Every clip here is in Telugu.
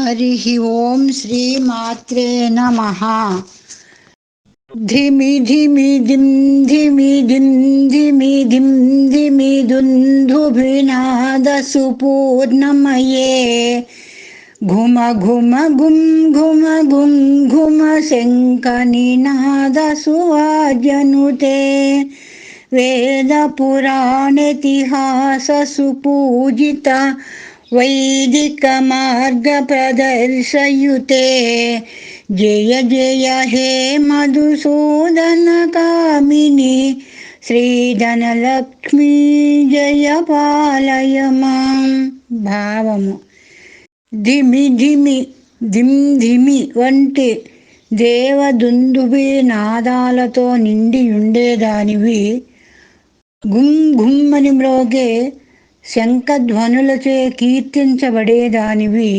हरिः ॐ श्रीमात्रे नमः। धिमि धिमि, दिं धिमि दिं धिमि दिं, धिमि, दुन्धुभिनादसुपूर्णमये। घुम घुम घुम घुम घुम घुम, शङ्कनिनादसुवाजनुते। सुपूजिता वैदिकमार्गप्रदर्शयुते जय जय हे मधुसूदनकामिनि శ్రీధనలక్ష్మీ జయ పాలయ మాం భావము ధిమి ధిమి ధిమ్ ధిమి వంటి దేవదుందుభి నాదాలతో నిండి ఉండేదానివి గుమ్ గుమ్మని మ్రోగే శంఖధ్వనులచే కీర్తించబడేదానివి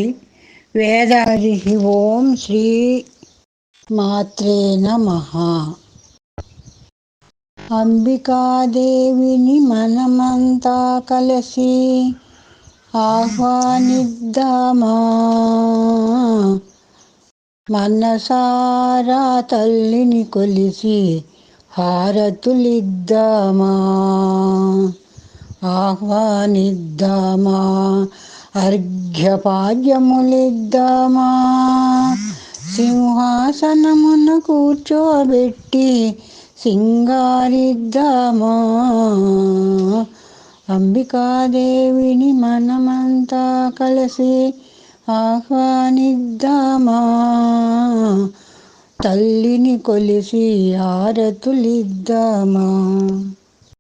వేదాది ఓం శ్రీ మాత్రే నమ. అంబికాదేవిని మనమంతా కలిసి ఆహ్వానిద్దామా? మనసారా తల్లిని కొలిసి హారతులిద్దామా? ఆహ్వానిద్దామా అర్ఘ్యపాద్యములిద్దామా. సింహాసనమున కూర్చోబెట్టి సింగారిద్దామా. అంబికాదేవిని మనమంతా కలిసి ఆహ్వానిద్దామా. తల్లిని కొలిసి ఆరతులిద్దామా.